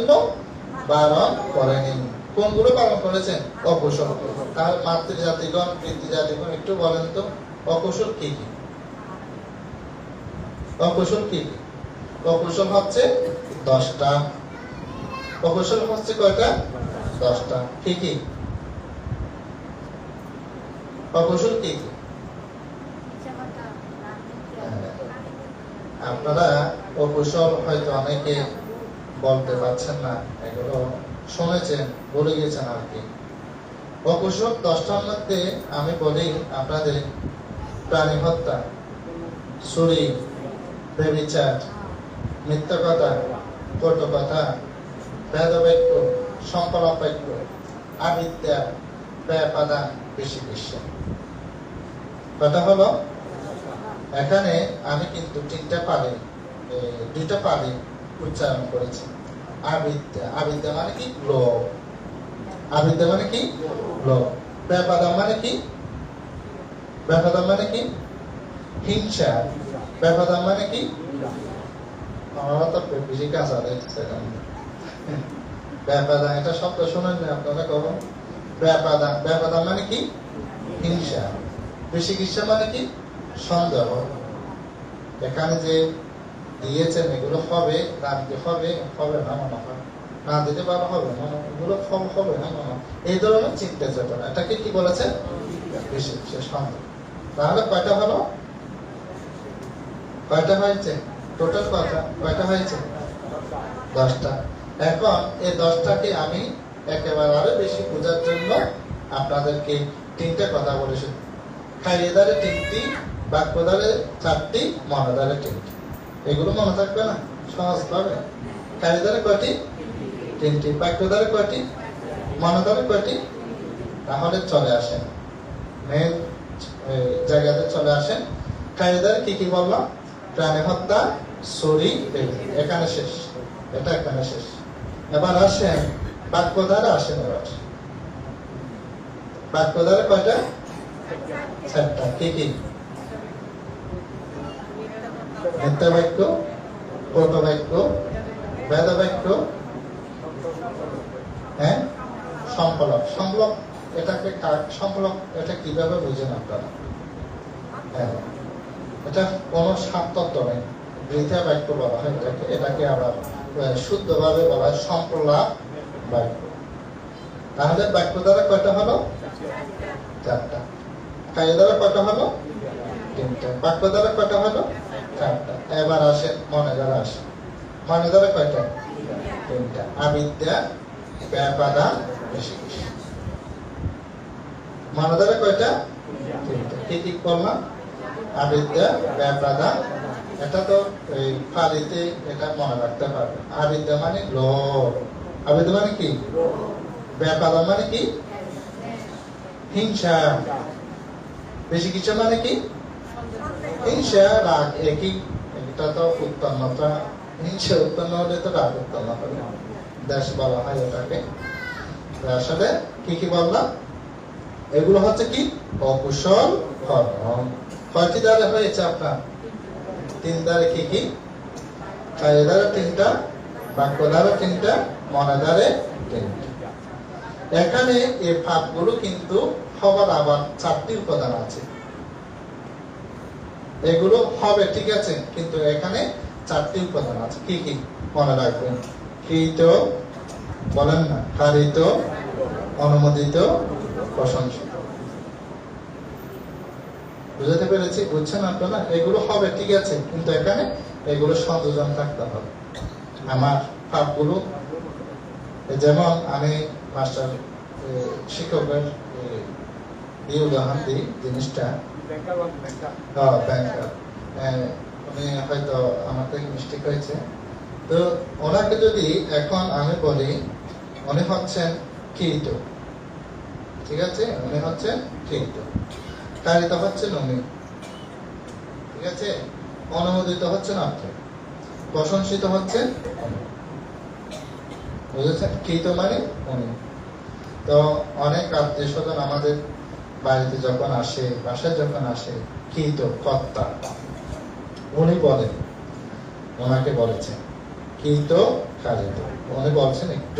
জন্য বারণ করেনি। কোনগুলো পালন করেছেন? অকুশল তাহলে মাতৃজাতিগণ, পিতৃজাতিগণ, একটু বলেন তো অকুশল কি কি? অকুশল কি কি? অকুশল হচ্ছে দশটা। অকুশল হচ্ছে কয়টা? দশটা। কি কি? অকুশল কি কি? আপনারা অকুশল হয়তো অনেকে বলতে পারছেন না, এগুলো শুনেছেন বলে গেছেন আর কি। অকুশল দশটার মধ্যে আমি বলি, আপনাদের প্রাণী হত্যা, চুরি, বেবিচার, মিথ্যা কথা, কটু কথা বেদবাক্য সংকলাবাক্য আবিদ্যা, ব্যপাদান, বেশি বিশ্ব কথা হলো, এখানে আমি কিন্তু তিনটা পালি দুইটা পালি উচ্চারণ করেছে। আবিদ্যা আবিদ্যা মানে কি? মানে কি? মানে কি? ব্যাপাদা মানে কি? হিংসা। ব্যাপাদা মানে কি? আমরা তো বেশি কাঁচা দেখছে ব্যাপাদা এটা শব্দ শোনেন না আপনারা কখন? ব্যাপাদা ব্যাপাদা মানে কি? হিংসা। বেশি চিকিৎসা মানে কি? সন্দেহ। এখানে যে দিয়েছেন, এগুলো হবে না দিতে হবে হবে না, মনে হয়। না দিতে পারা হবে না, এগুলো হবে হবে না, মনে এই ধরনের চিন্তা চেতনা, এটাকে কি বলেছে? বেশি সে সন্দেহ। তাহলে কয়টা হলো? কয়টা হয়েছে? টোটাল কয়টা? কয়টা হয়েছে? দশটা। এখন এই দশটাকে আমি একেবারে আরও বেশি বোঝার জন্য আপনাদেরকে তিনটা কথা বলেছি। খাইয়েদারে তিনটি বাক্যদারে চারটি মহাদারে তিনটি। এগুলো মনে থাকবে না, সহজ পাবে খাইয়েদারে কয়টি? তিনটি। বাক্যদারে কয়টি? মহাদারে কয়টি? তাহলে চলে আসেন মেন জায়গাতে চলে আসেন খাইয়েদারে কি কি বললাম প্রাণী হত্যা বেবি। এখানে শেষ। এটা এখানে শেষ। এবার আসেন বাক্যধারে আসেন এবার। বাক্যধারে কয়টা? চারটা। কি কি? বাক্য কৌট বাক্য বেদ বাক্য হ্যাঁ? সংকলক। সংকলক এটাকে সংকলক এটা কীভাবে বুঝেন আপনারা? হ্যাঁ। এটা কোনো সাতত্ব নেই। বৃথা বাক্য বলা হয় এটাকে। এটাকে আবার শুদ্ধভাবে বলা হয় সম্প্রলাপ বাক্য তাহলে বাক্য দ্বারা কয়টা হলো? চারটা। কাজে দ্বারা কয়টা হলো? তিনটা। বাক্য দ্বারা কয়টা হলো? চারটা। এবার আসে মনে দ্বারা আসে। মনে দ্বারা কয়টা? তিনটা। আবিদ্যা, ব্যাপাদা বেশি বেশি মনে দ্বারা কয়টা? তিনটা। কি ঠিক করলাম আবিদ্যা, ব্যাপাদা, এটা তো এই পালিতে এটা মনে রাখতে পারবে। আবিদ্যা মানে লোভ আবিদ্যা মানে কি? ব্যাপাদা মানে কি? হিংসা। বেশি কিছু মানে কি? হিংসা রাগ একই এটা তো উত্তন্নতা হিংসা উৎপন্ন হলে তো রাগ উৎপন্ন হবে দেশ বলা হয় ওটাকে আসলে কি কি বললাম এগুলো হচ্ছে কি অকুশল কর্ম কয়টি দ্বারে হয়েছে আপনার তিন দ্বারে কি কি কাজে দ্বারে তিনটা বাক্য দ্বারে তিনটা মনে দ্বারে তিনটা এখানে এই ভাবগুলো কিন্তু হবার আবার চারটি উপাদান আছে এগুলো হবে ঠিক আছে? কিন্তু এখানে চারটি উপাদান আছে। কি কি? মনে রাখবেন। কৃত বলেন না কারিত অনুমোদিত প্রশংসিত। বুঝাতে পেরেছি? বুঝছেন আপনারা? এগুলো হবে ঠিক আছে? কিন্তু এখানে এগুলো সংযোজন থাকতে হবে। আমার ভাবগুলো যেমন আমি মাস্টার শিক্ষকের এ, দিয়ে উদাহরণ দিই জিনিসটা। ব্যাংকার এ, উনি হয়তো আমার থেকে মিস্টেক হয়েছে। তো ওনাকে যদি এখন আমি বলি উনি হচ্ছেন কৃত ঠিক আছে? উনি হচ্ছেন হচ্ছেন উনি ঠিক আছে? অনুমোদিত হচ্ছেন আপনি প্রশংসিত হচ্ছেন বুঝেছেন? কৃত মানে উনি তো অনেক আত্মীয় স্বজন আমাদের বাড়িতে যখন আসে, বাসায় যখন আসে, কি তো কর্তা? উনি বলেন, ওনাকে বলেছেন, কি তো উনি বলছেন একটু